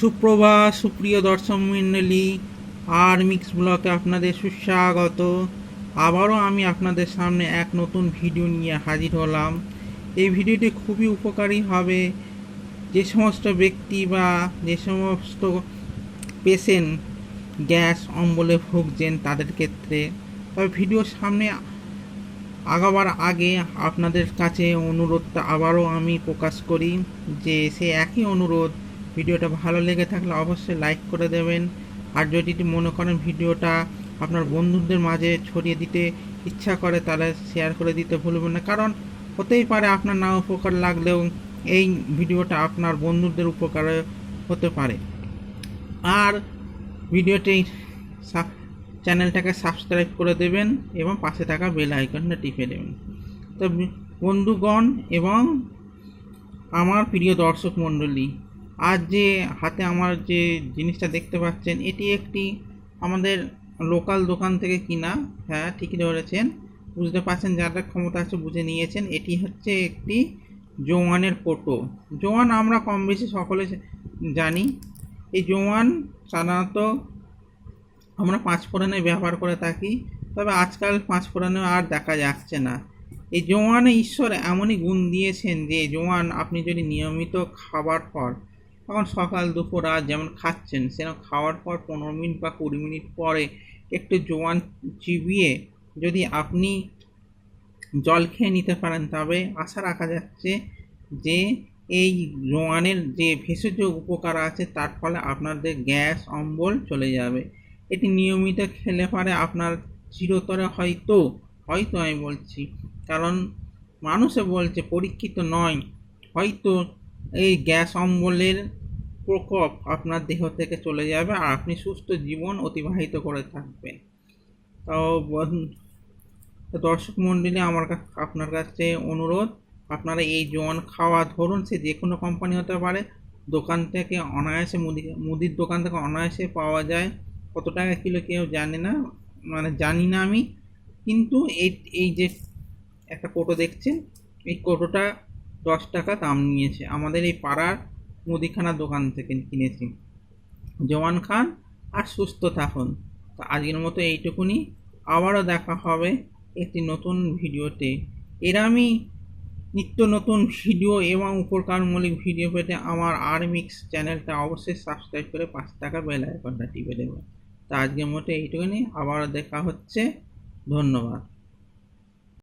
সুপ্রভাত সুপ্রিয় দর্শক মণ্ডলী, আর মিক্স ব্লকে আপনাদের সুস্বাগত। আবারও আমি আপনাদের সামনে এক নতুন ভিডিও নিয়ে হাজির হলাম। এই ভিডিওটি খুবই উপকারী হবে। যে সমস্ত ব্যক্তি বা যে সমস্ত পেশেন্ট গ্যাস, অম্বলে ভুগছেন তাদের ক্ষেত্রে, তবে ভিডিওর সামনে আগাবার আগে আপনাদের কাছে অনুরোধটা আবারও আমি প্রকাশ করি যে সে একই অনুরোধ ভিডিওটা ভালো লেগে থাকলে অবশ্যই লাইক করে দেবেন। আর যদি মনে করেন ভিডিওটা আপনার বন্ধুদের মাঝে ছড়িয়ে দিতে ইচ্ছা করে, তাহলে শেয়ার করে দিতে ভুলবেন না। কারণ হতেই পারে আপনার না উপকার লাগলেও এই ভিডিওটা আপনার বন্ধুদের উপকারে হতে পারে। আর ভিডিওটি চ্যানেলটাকে সাবস্ক্রাইব করে দেবেন এবং পাশে থাকা বেল আইকনটা টিপে দেবেন। তো বন্ধুগণ এবং আমার প্রিয় দর্শক মণ্ডলী আজ যে হাতে আমার যে জিনিসটা দেখতে পাচ্ছেন, এটি একটি আমাদের লোকাল দোকান থেকে কিনা হ্যাঁ ঠিকই ধরেছেন। বুঝতে পারছেন যারা ক্ষমতা আছে বুঝে নিয়েছেন। এটি হচ্ছে একটি জোয়ানের ফটো। জোয়ান আমরা কম বেশি সকলে জানি। এই জোয়ান সাধারণত আমরা পাঁচ ফোড়নে ব্যবহার করে থাকি, তবে আজকাল পাঁচ ফোড়নে আর দেখা যাচ্ছে না। এই জোয়ানে ঈশ্বর এমনই গুণ দিয়েছেন যে, জোয়ান, আপনি যদি নিয়মিত খাবার পর তখন সকাল দুপুর রাত যেমন খাচ্ছেন, সেরকম খাওয়ার পর পনেরো মিনিট বা কুড়ি মিনিট পরে একটু জোয়ান চিবিয়ে যদি আপনি জল খেয়ে নিতে পারেন, তবে আশা রাখা যাচ্ছে যে এই জোয়ানের যে ভেষজ উপকার আছে, তার ফলে আপনাদের গ্যাস, অম্বল চলে যাবে। এটি নিয়মিত খেলে পারে আপনার চিরতরে হয়তো হয়তো আমি বলছি, কারণ মানুষে বলছে পরীক্ষিত নয়, হয়তো এই গ্যাস অম্বলের প্রকোপ আপনার দেহ থেকে চলে যাবে আর আপনি সুস্থ জীবন অতিবাহিত করে থাকবেন। তো দর্শক মণ্ডলী, আমার কা- আপনার কাছে অনুরোধ, আপনারা এই জোয়ান খাওয়া ধরুন, সে যে কোনো কোম্পানি হতে পারে, দোকান থেকে অনায়াসে মুদি, মুদির দোকান থেকে অনায়াসে পাওয়া যায়। কত টাকা কিলো কেউ জানে না মানে জানি না আমি, কিন্তু এই এই যে একটা কোটো দেখছেন, এই কোটোটা দশ টাকা দাম নিয়েছে। আমাদের এই পাড়ার মুদিখানা দোকান থেকে কিনেছি। জওয়ান খান, আর সুস্থ থাকুন। তো আজকের মতো এইটুকুনি। আবারও দেখা হবে একটি নতুন ভিডিওতে। এর আমি নিত্য নতুন ভিডিও এবং উপকারমূলক ভিডিও পেতে আমার আরমিক্স চ্যানেলটা অবশ্যই সাবস্ক্রাইব করে পাঁচ টাকা বেল আইকনটা টিপে দেবেন। তা আজকের মতো এইটুকুনি। আবারও দেখা হচ্ছে। ধন্যবাদ।